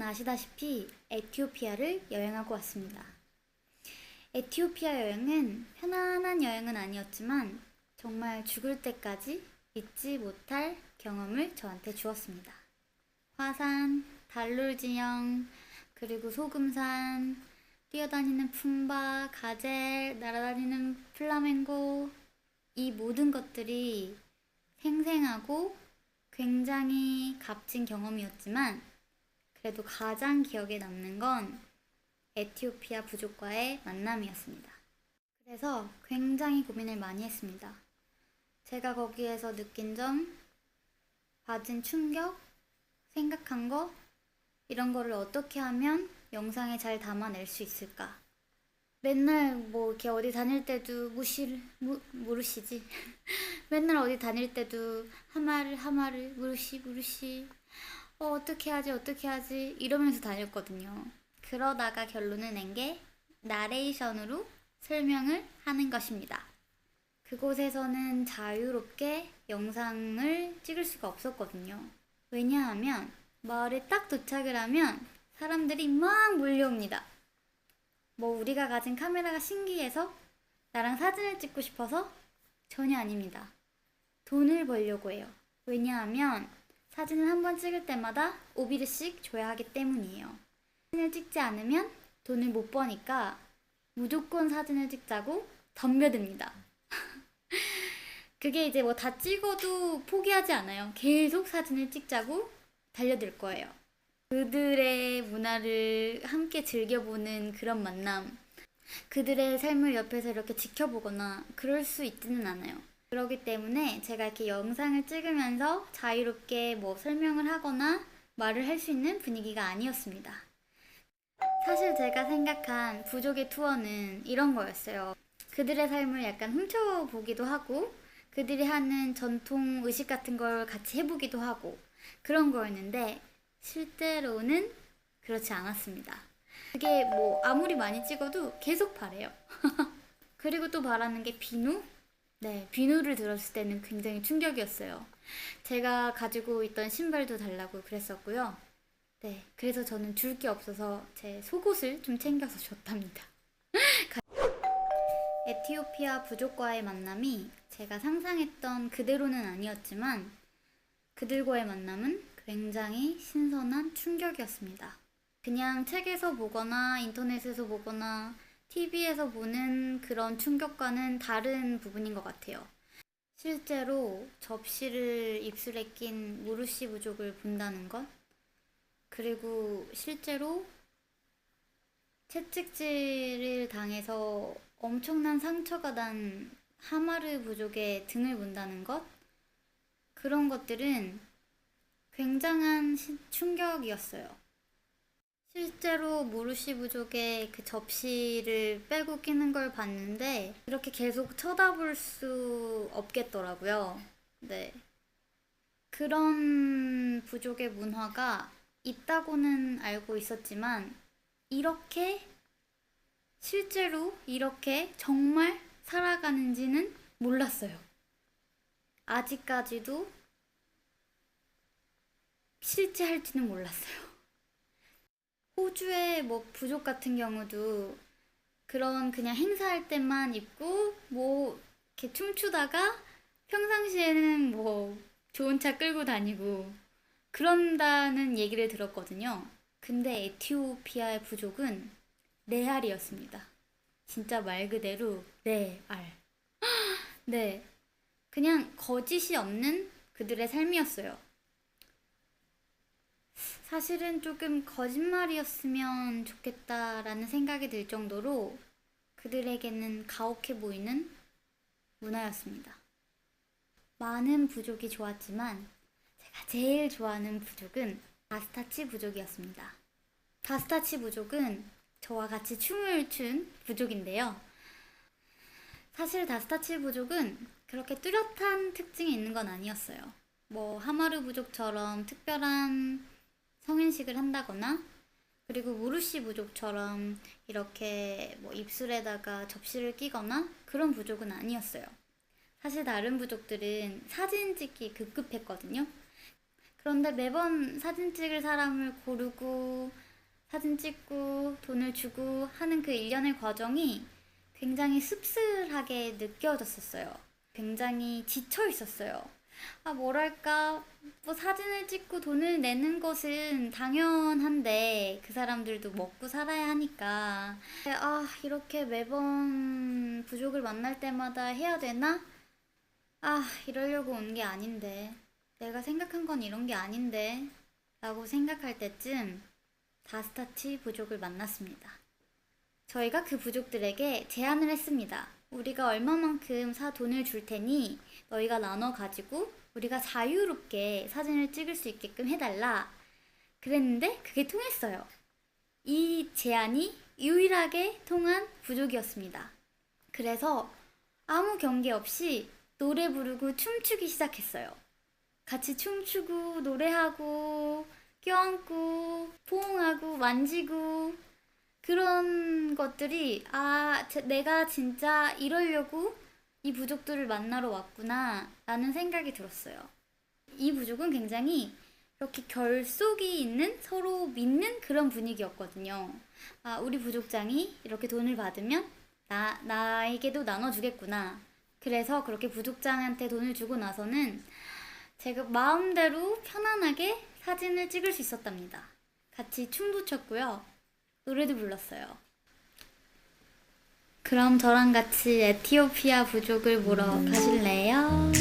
저는 아시다시피 에티오피아를 여행하고 왔습니다. 에티오피아 여행은 편안한 여행은 아니었지만 정말 죽을 때까지 잊지 못할 경험을 저한테 주었습니다. 화산, 달룰 지형, 그리고 소금산, 뛰어다니는 품바, 가젤, 날아다니는 플라멩고, 이 모든 것들이 생생하고 굉장히 값진 경험이었지만, 그래도 가장 기억에 남는 건 에티오피아 부족과의 만남이었습니다. 그래서 굉장히 고민을 많이 했습니다. 제가 거기에서 느낀 점, 받은 충격, 생각한 거, 이런 거를 어떻게 하면 영상에 잘 담아낼 수 있을까? 맨날 뭐 이렇게 어디 다닐 때도 무시를, 무, 모르시지? 맨날 어디 다닐 때도 하마를, 하마를, 무르시, 무르시. 어, 어떻게 하지, 어떻게 하지? 이러면서 다녔거든요. 그러다가 결론을 낸 게 나레이션으로 설명을 하는 것입니다. 그곳에서는 자유롭게 영상을 찍을 수가 없었거든요. 왜냐하면 마을에 딱 도착을 하면 사람들이 막 몰려옵니다. 뭐 우리가 가진 카메라가 신기해서 나랑 사진을 찍고 싶어서 전혀 아닙니다. 돈을 벌려고 해요. 왜냐하면 사진을 한 번 찍을 때마다 5비르씩 줘야 하기 때문이에요. 사진을 찍지 않으면 돈을 못 버니까 무조건 사진을 찍자고 덤벼듭니다. 그게 이제 뭐 다 찍어도 포기하지 않아요. 계속 사진을 찍자고 달려들 거예요. 그들의 문화를 함께 즐겨보는 그런 만남. 그들의 삶을 옆에서 이렇게 지켜보거나 그럴 수 있지는 않아요. 그렇기 때문에 제가 이렇게 영상을 찍으면서 자유롭게 뭐 설명을 하거나 말을 할 수 있는 분위기가 아니었습니다. 사실 제가 생각한 부족의 투어는 이런 거였어요. 그들의 삶을 약간 훔쳐보기도 하고, 그들이 하는 전통 의식 같은 걸 같이 해보기도 하고, 그런 거였는데, 실제로는 그렇지 않았습니다. 그게 뭐 아무리 많이 찍어도 계속 바래요. 그리고 또 바라는 게 비누? 네, 비누를 들었을 때는 굉장히 충격이었어요. 제가 가지고 있던 신발도 달라고 그랬었고요. 네, 그래서 저는 줄 게 없어서 제 속옷을 좀 챙겨서 줬답니다. 에티오피아 부족과의 만남이 제가 상상했던 그대로는 아니었지만 그들과의 만남은 굉장히 신선한 충격이었습니다. 그냥 책에서 보거나 인터넷에서 보거나 TV에서 보는 그런 충격과는 다른 부분인 것 같아요. 실제로 접시를 입술에 낀 무르시 부족을 본다는 것, 그리고 실제로 채찍질을 당해서 엄청난 상처가 난 하마르 부족의 등을 본다는 것, 그런 것들은 굉장한 시- 충격이었어요. 실제로 무르시 부족의 그 접시를 빼고 끼는 걸 봤는데 이렇게 계속 쳐다볼 수 없겠더라고요. 네. 그런 부족의 문화가 있다고는 알고 있었지만 이렇게 실제로 이렇게 정말 살아가는지는 몰랐어요. 아직까지도 실제 할지는 몰랐어요. 호주의 뭐 부족 같은 경우도 그런 그냥 행사할 때만 입고 뭐 이렇게 춤추다가 평상시에는 뭐 좋은 차 끌고 다니고 그런다는 얘기를 들었거든요. 근데 에티오피아의 부족은 레알이었습니다. 진짜 말 그대로 레알. 네. 그냥 거짓이 없는 그들의 삶이었어요. 사실은 조금 거짓말이었으면 좋겠다라는 생각이 들 정도로 그들에게는 가혹해 보이는 문화였습니다. 많은 부족이 좋았지만 제가 제일 좋아하는 부족은 다스타치 부족이었습니다. 다스타치 부족은 저와 같이 춤을 춘 부족인데요. 사실 다스타치 부족은 그렇게 뚜렷한 특징이 있는 건 아니었어요. 뭐 하마르 부족처럼 특별한 성인식을 한다거나 그리고 무르시 부족처럼 이렇게 뭐 입술에다가 접시를 끼거나 그런 부족은 아니었어요. 사실 다른 부족들은 사진 찍기 급급했거든요. 그런데 매번 사진 찍을 사람을 고르고 사진 찍고 돈을 주고 하는 그 일련의 과정이 굉장히 씁쓸하게 느껴졌었어요. 굉장히 지쳐 있었어요. 아, 뭐랄까, 뭐 사진을 찍고 돈을 내는 것은 당연한데 그 사람들도 먹고 살아야 하니까 아, 이렇게 매번 부족을 만날 때마다 해야 되나? 아, 이러려고 온 게 아닌데. 내가 생각한 건 이런 게 아닌데. 라고 생각할 때쯤 다스타치 부족을 만났습니다. 저희가 그 부족들에게 제안을 했습니다. 우리가 얼마만큼 사 돈을 줄 테니 너희가 나눠 가지고 우리가 자유롭게 사진을 찍을 수 있게끔 해달라. 그랬는데 그게 통했어요. 이 제안이 유일하게 통한 부족이었습니다. 그래서 아무 경계 없이 노래 부르고 춤추기 시작했어요. 같이 춤추고 노래하고 껴안고 포옹하고 만지고 그런 것들이 아 제- 내가 진짜 이러려고 이 부족들을 만나러 왔구나 라는 생각이 들었어요. 이 부족은 굉장히 이렇게 결속이 있는 서로 믿는 그런 분위기였거든요. 아 우리 부족장이 이렇게 돈을 받으면 나 나에게도 나눠주겠구나. 그래서 그렇게 부족장한테 돈을 주고 나서는 제가 마음대로 편안하게 사진을 찍을 수 있었답니다. 같이 춤도 췄고요. 노래도 불렀어요. 그럼 저랑 같이 에티오피아 부족을 보러 가실래요?